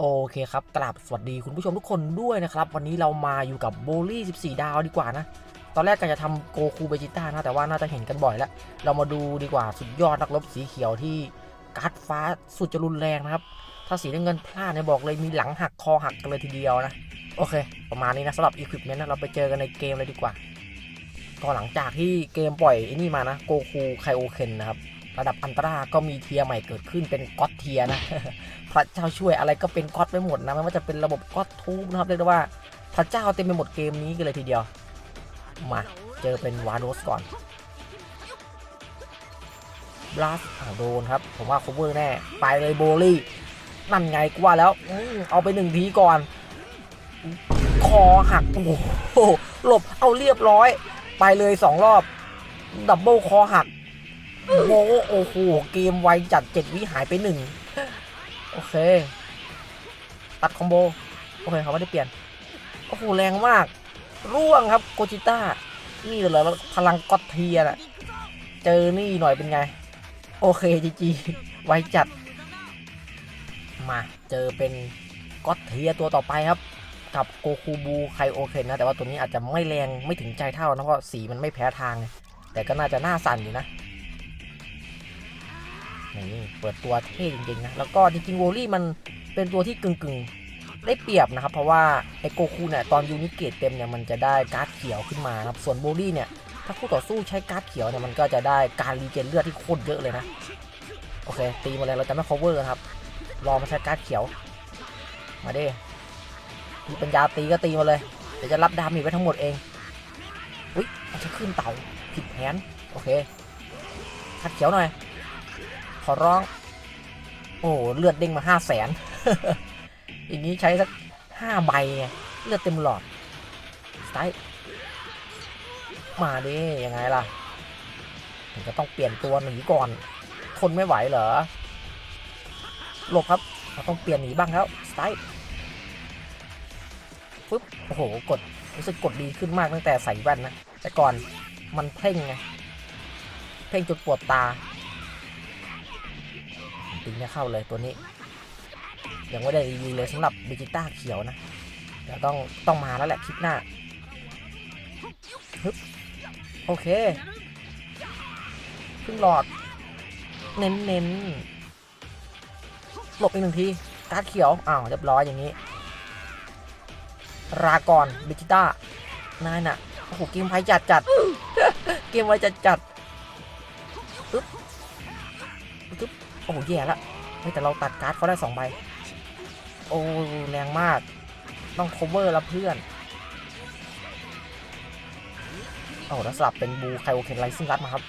โอเคครับกราบสวัสดีคุณผู้ชมทุกคนด้วยนะครับ วันนี้เรามาอยู่กับโบลี่ 14 ดาวดีกว่านะ ตอนแรกก็จะทำโกคูเบจิต้านะแต่ว่าน่าจะเห็นกันบ่อยแล้ว เรามาดูดีกว่าสุดยอดนักรบสีเขียวที่การ์ดฟ้าสุดจะรุนแรงนะครับ ถ้าสีน้ำเงินพลาดเนี่ยบอกเลยมีหลังหักคอหักกันเลยทีเดียวนะ โอเค ประมาณนี้นะสำหรับ Equipment นะเราไปเจอกันในเกมเลยดีกว่า ก็หลังจากที่เกมปล่อยไอ้นี่มานะโกคูไคโอเคนนะครับ ระดับอันตราก็มีเทียร์ใหม่เกิดขึ้นเป็นก็อตเทียร์นะ พระเจ้าช่วยอะไรก็เป็นก็อตไปหมดนะไม่ว่าจะเป็นระบบก็อตทูบนะครับเรียกได้ว่าพระเจ้าเต็มไปหมดเกมนี้กันเลยทีเดียว มาเจอเป็นวาโดสก่อนบลัสอ่าโดนครับ ผมว่า cover แน่ ไปเลยโบลี่ นั่นไงกว่าแล้วอเอาไปหนึ่งทีก่อน คอหัก โอ้โหหลบเอาเรียบร้อย ไปเลยสองรอบ ดับเบิลคอหัก โอ้โอ้โหเกมไวจัดเจ็ดวิหายไปหนึ่งโอเค ตัดคอมโบ โอเคเขาไม่ได้เปลี่ยน โอ้โหแรงมาก ร่วงครับโกจิต้า นี่เลยพลังก็อตเทียน่ะ เจอนี่หน่อยเป็นไง โอเคจีจีไวจัด มาเจอเป็นก็อตเทียตัวต่อไปครับกับโกคูบูไคโอเคนนะ แต่ว่าตัวนี้อาจจะไม่แรงไม่ถึงใจเท่านะเพราะสีมันไม่แพ้ทางไงแต่ก็น่าจะหน้าสั่นอยู่นะ นี่เปิดตัวเท่จริงๆนะแล้วก็จริงๆโวลี่มันเป็นตัวที่กึ่งๆ ได้เปรียบนะครับ เพราะว่าไอโกคูเนี่ยตอนยูนิเกตเต็มเนี่ยมันจะได้การ์ดเขียวขึ้นมาครับส่วนโวลี่เนี่ยถ้าคู่ต่อสู้ใช้การ์ดเขียวเนี่ยมันก็จะได้การรีเจนเลือดที่โคตรเยอะเลยนะโอเคตีมาเลยเราจะไม่ cover นะครับรอมาใช้การ์ดเขียว มาดิมีปัญญาตีก็ตีมาเลยเดี๋ยวจะรับดามีไว้ทั้งหมดเองอุ้ยมันจะขึ้นเต่าผิดแผนโอเคคัดเขียวหน่อย อร้อง โอ้เลือดเด้งมาห้าแสนอย่างนี้ใช้สักห้าใบไงเลือดเต็มหลอดสไตล์มาดิยังไงล่ะถึงจะต้องเปลี่ยนตัวหนีก่อนทนไม่ไหวเหรอหลบครับเราต้องเปลี่ยนหนีบ้างแล้วสไตล์ปึ๊บโอ้โหกดรู้สึกกดดีขึ้นมากตั้งแต่ใส่แว่นนะแต่ก่อนมันเพ่งไงเพ่งจนปวดตา ตีไม่เข้าเลยตัวนี้ ยังไม่ได้รีวิวเลยสำหรับดิจิต้าเขียวนะเดี๋ยวต้องต้องมาแล้วแหละคลิปหน้าฮึบโอเคขึ้นหลอด เน้นเน้นหลบอีกหนึ่งทีการ์ดเขียวอ้าวเรียบร้อยอย่างนี้ รากอนดิจิต้านายน่ะโอ้โหเกมไวจัดจัดเกมไวจัดจัดปึ๊บ อ้โหแย่ละเฮ้แต่เราตัดการ์ดเขาได้สองใบ โอ้แรงมาก ต้อง cover แล้วเพื่อนโอ้แล้วสลับเป็นบูไคโอเคนไลซิ่งรัดมาครับ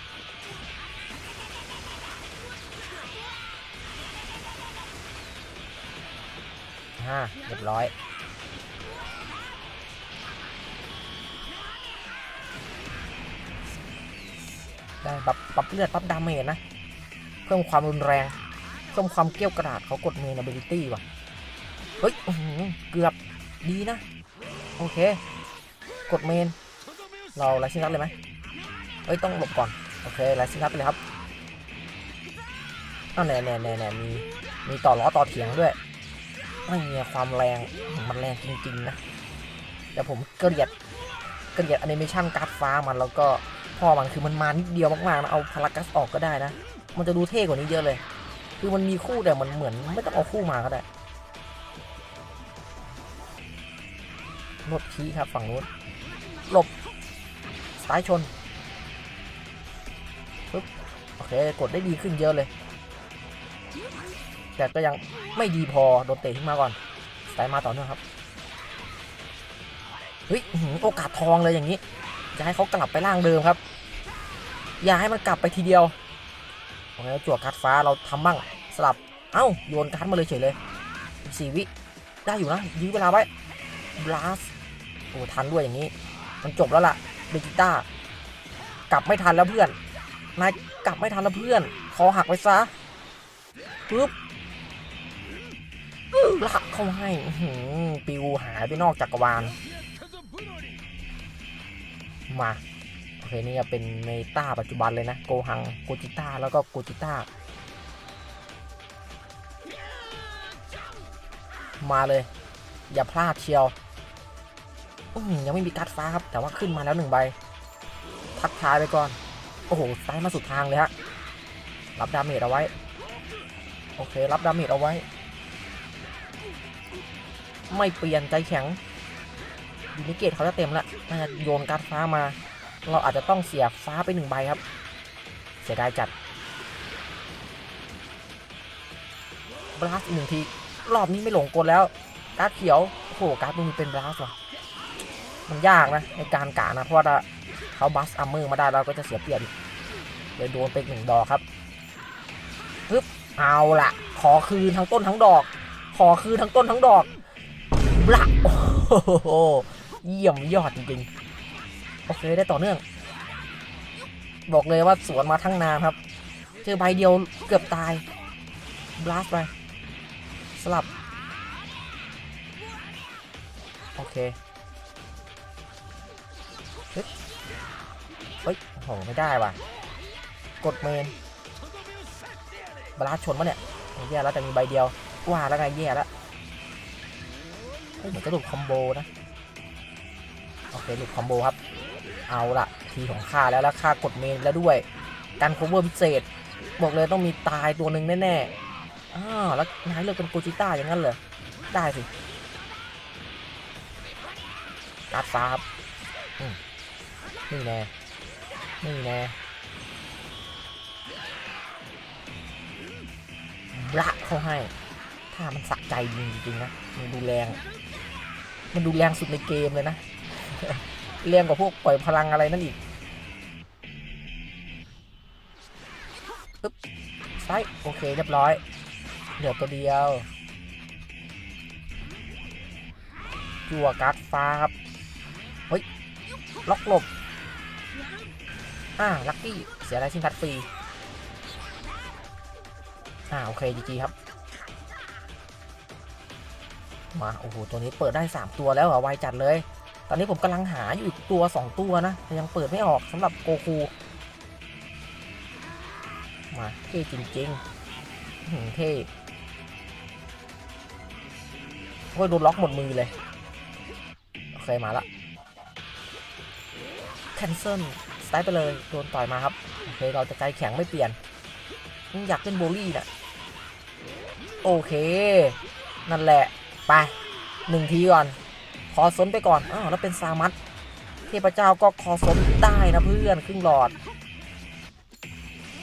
ฮ่าเรียบร้อยได้ปรับปรับเลือดปรับดาเมจนะ พิ่มความรุนแรง เพิ่มความเกรี้ยวกราดเขากดเมน ability ว่ะ เฮ้ยเกือบดีนะ โอเค กดเมน เราไลซิ่งรับเลยไหมเฮ้ย ต้องหลบก่อน โอเคไลซิ่งรับไปเลยครับอ้าวแน่แน่แน่แน่มีมีต่อล้อต่อเถียงด้วยไม่มีความแรงมันแรงจริงๆนะแต่ผมเกลียดเกลียดแอนิเมชันการ์ดฟ้ามันแล้วก็พ่อมันคือมันมานิดเดียวมากๆนะเอาพารากัสออกก็ได้นะ มันจะดูเท่กว่านี้เยอะเลย คือมันมีคู่แต่มันเหมือนไม่ต้องเอาคู่มาก็ได้นวดชี้ครับฝั่งนู้นหลบซ้ายชนปึ๊บโอเคกดได้ดีขึ้นเยอะเลย แต่ก็ยังไม่ดีพอโดนเตะขึ้นมาก่อนสายมาต่อเนื่องครับเฮ้ยโอกาสทองเลยอย่างนี้จะให้เขากลับไปร่างเดิมครับ อย่าให้มันกลับไปทีเดียว โอเคจั่วการ์ดฟ้าเราทำบ้างสลับ เอ้า โยนการ์ดมาเลยเฉยเลยสี่วิได้อยู่นะยื้อเวลาไว้บลัสโอ้ทันด้วยอย่างนี้ มันจบแล้วล่ะเบจิต้ากลับไม่ทันแล้วเพื่อนนายกลับไม่ทันแล้วเพื่อนคอหักไปซะปึ๊บลักเข้าให้ปิวหายไปนอกจักรวาลมา เคนี่ก็เป็นเมตาปัจจุบันเลยนะ โกหังโกจิต้าแล้วก็โกจิต้ามาเลย อย่าพลาดเชียวยังไม่มีการ์ดฟ้าครับ แต่ว่าขึ้นมาแล้วหนึ่งใบ ทักทายไปก่อน โอ้โหซ้ายมาสุดทางเลยฮะ รับดาเมจเอาไว้ โอเค รับดาเมจเอาไว้ ไม่เปลี่ยนใจแข็งยูนิเกตเขาจะเต็มละน่าจะโยนการ์ดฟ้ามา เราอาจจะต้องเสียฟ้าไปหนึ่งใบครับ เสียดายจัดบลัสอีกหนึ่งที รอบนี้ไม่หลงกลแล้วการ์ดเขียว โอ้โห การ์ดมึงเป็นบลัสว่ะมันยากนะ ในการกะนะ เพราะว่าเขาบัสอัมเมอร์มาได้เราก็จะเสียเปรียบเลยโดนไปหนึ่งดอกครับปึ๊บเอาละขอคืนทั้งต้นทั้งดอก ขอคืนทั้งต้นทั้งดอกบละโอ้โหเยี่ยมยอดจริงๆ โอเคได้ต่อเนื่อง บอกเลยว่าสวนมาทั้งนานครับ เจอใบเดียวเกือบตายบลัสไป สลับ โอเคเฮ้ยโอ้โหไม่ได้ว่ะ กดเมนบลัสชนมะเนี่ยแย่แล้วแต่มีใบเดียวว่าแล้วไงแย่แล้วเฮ้ยเหมือนจะหลุดคอมโบนะ โอเคหลุดคอมโบครับ เอาละทีของข้าแล้วแล้วข้ากดเมนแล้วด้วย การโคเวอร์พิเศษ บอกเลยต้องมีตายตัวหนึ่งแน่ๆอ้าวแล้วนายเลือกเป็นโกจิต้าอย่างนั้นเหรอ ได้สิการ์ดฟ้าครับอืมนี่แน่นี่แน่ละเขาให้ ถ้ามันสะใจจริงๆนะ มันดูแรง มันดูแรงสุดในเกมเลยนะ แรงกว่าพวกปล่อยพลังอะไรนั่นอีกปึ๊บซ้ายโอเคเรียบร้อยเหลือตัวเดียวจั่วการ์ดฟ้าครับเฮ้ยล็อกหลบอ่าลัคกี้เสียอะไรชิงคัดฟรีอ่าโอเคจีจีครับมาโอ้โหตัวนี้เปิดได้ 3 ตัวแล้วเหรอไวจัดเลย ตอนนี้ผมกำลังหาอยู่อีกตัว 2 ตัวนะยังเปิดไม่ออกสำหรับโกคู มาเท่จริงๆเท่โอ้ยโดนล็อกหมดมือเลย โอเค มาละแคนเซิลสไตล์ไปเลย โดนต่อยมาครับ โอเค เราจะใจแข็งไม่เปลี่ยน อยากเล่นโบลี่น่ะ โอเค นั่นแหละ ไปหนึ่งทีก่อน ขอสนไปก่อนอ้าวแล้วเป็นซามัตเทพเจ้าก็ขอสนได้นะเพื่อนครึ่งหลอด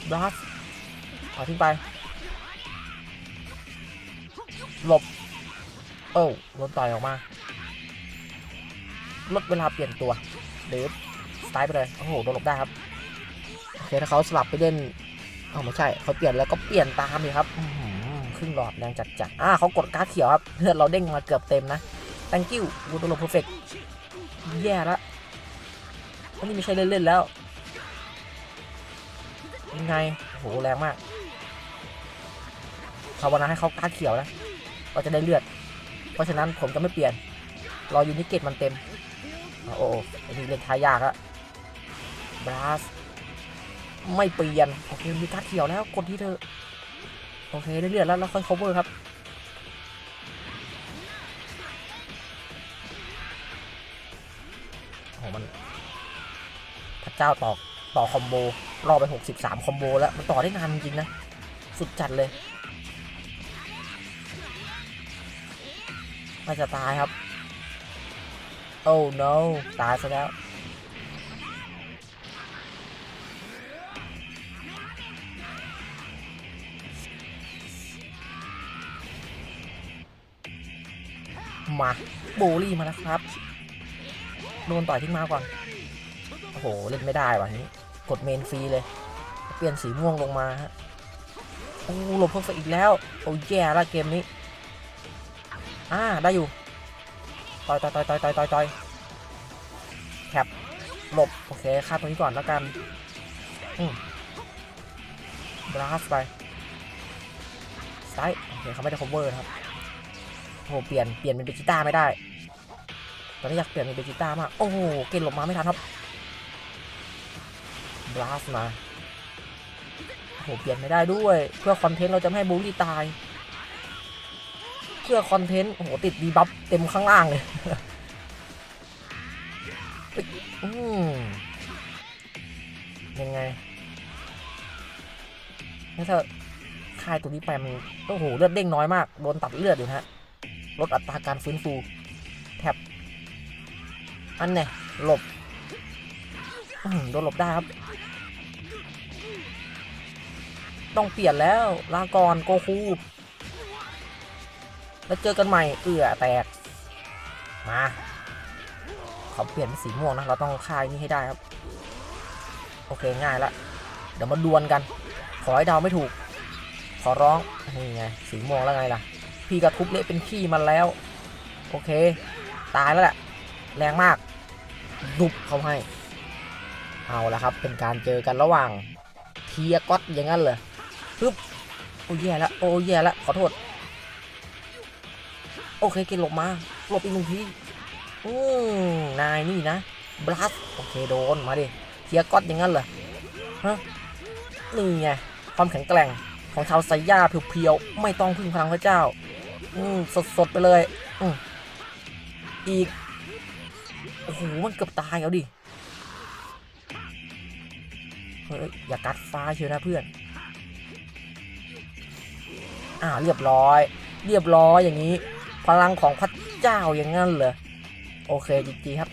บลัสขอทิ้งไป หลบ โอ้โดนต่อยออกมา ลดเวลาเปลี่ยนตัวเดฟสไตล์ไปเลย โอ้โห โดนหลบได้ครับ โอเค ถ้าเขาสลับไปเล่นเอ้าไม่ใช่ เขาเปลี่ยนแล้วก็เปลี่ยนตามเลยครับครึ่งหลอดแรงจัดจัดอ่าเขากดการ์ดเขียวครับ เลือดเราเด้งมาเกือบเต็มนะ thank you กูตัวลงเพอร์เฟกแย่ละอันนี้ไม่ใช่เล่นๆแล้ว ยังไง โห แรงมากภาวนาให้เขาการ์ดเขียวนะเราจะได้เลือด เพราะฉะนั้นผมจะไม่เปลี่ยน รอยูนิเกตมันเต็ม โอ้โอ้ไอ้นี่เล่นทายากอะบลัสไม่เปลี่ยน โอเค มีการเขียวแล้ว กดที่เธอ โอเค ได้เลือดแล้ว แล้วค่อย cover ครับ โอ้โหมันพระเจ้าต่อต่อคอมโบรอไป 63 คอมโบแล้ว มันต่อได้นานจริงนะ สุดจัดเลยน่าจะตายครับ โอ้ no ตายซะแล้วมาโบลี่มาแล้วครับ โดนต่อยทิ้งมาก่อน โอ้โห เล่นไม่ได้ว่ะนี้ กดเมนฟรีเลย เปลี่ยนสีม่วงลงมาฮะ โอ้หลบเพิ่มไปอีกแล้ว โอ้แย่ละเกมนี้ อ่า ได้อยู่ ต่อยต่อยต่อยต่อยต่อยต่อยต่อยแคปหลบ โอเคฆ่าตรงนี้ก่อนแล้วกัน อืมบลัสไปซ้ายโอเคเขาไม่ได้ cover นะครับโอ้โหเปลี่ยน เปลี่ยนเป็นเบจิต้าไม่ได้ ตอนนี้อยากเปลี่ยนเป็นเบจิต้ามาก โอ้โห เกณฑ์หลบมาไม่ทันครับบลัสมาโอ้โห เปลี่ยนไม่ได้ด้วย เพื่อคอนเทนต์เราจะไม่ให้บูลลี่ตาย เพื่อคอนเทนต์ โอ้โห ติดดีบัฟเต็มข้างล่างเลยยอืมยังไงแล้วถ้าคายตัวนี้ไปมัน โอ้โห เลือดเด้งน้อยมาก โดนตัดเลือดอยู่ฮะ ลดอัตราการฟื้นฟู อันเนี่ยหลบโดนหลบได้ครับ ต้องเปลี่ยนแล้วลาก่อนโกคู แล้วเจอกันใหม่เอื้อแตก มาขอเปลี่ยนเป็นสีม่วงนะ เราต้องคายนี้ให้ได้ครับ โอเคง่ายละ เดี๋ยวมาดวลกัน ขอให้เดาไม่ถูก ขอร้อง นี่ไง สีม่วงแล้วไงล่ะ พี่กระทุบเละเป็นขี้มันแล้ว โอเค ตายแล้วแหละ แรงมาก ดุบเขาให้ เอาละครับ เป็นการเจอกันระหว่างเทียก๊อตอย่างนั้นเลยปึ๊บโอ้แย่แล้วโอ้แย่แล้วขอโทษ โอเคเกณหลบมาหลบอีกหนึ่งทีอืมนายนี่นะบลัสโอเคโดนมาดิเทียก๊อตอย่างนั้นเหรอฮะนี่ไงความแข็งแกร่งของชาวไซย่าเพียวๆไม่ต้องพึ่งพลังพระเจ้า อืมสดๆไปเลย อืมอีก โหมันเกือบตายเอาดิ เฮ้ย อย่ากัดฟ้าเชียวนะเพื่อน อ่าเรียบร้อย เรียบร้อยอย่างนี้ พลังของพระเจ้าอย่างนั้นเหรอ โอเคจริงๆครับ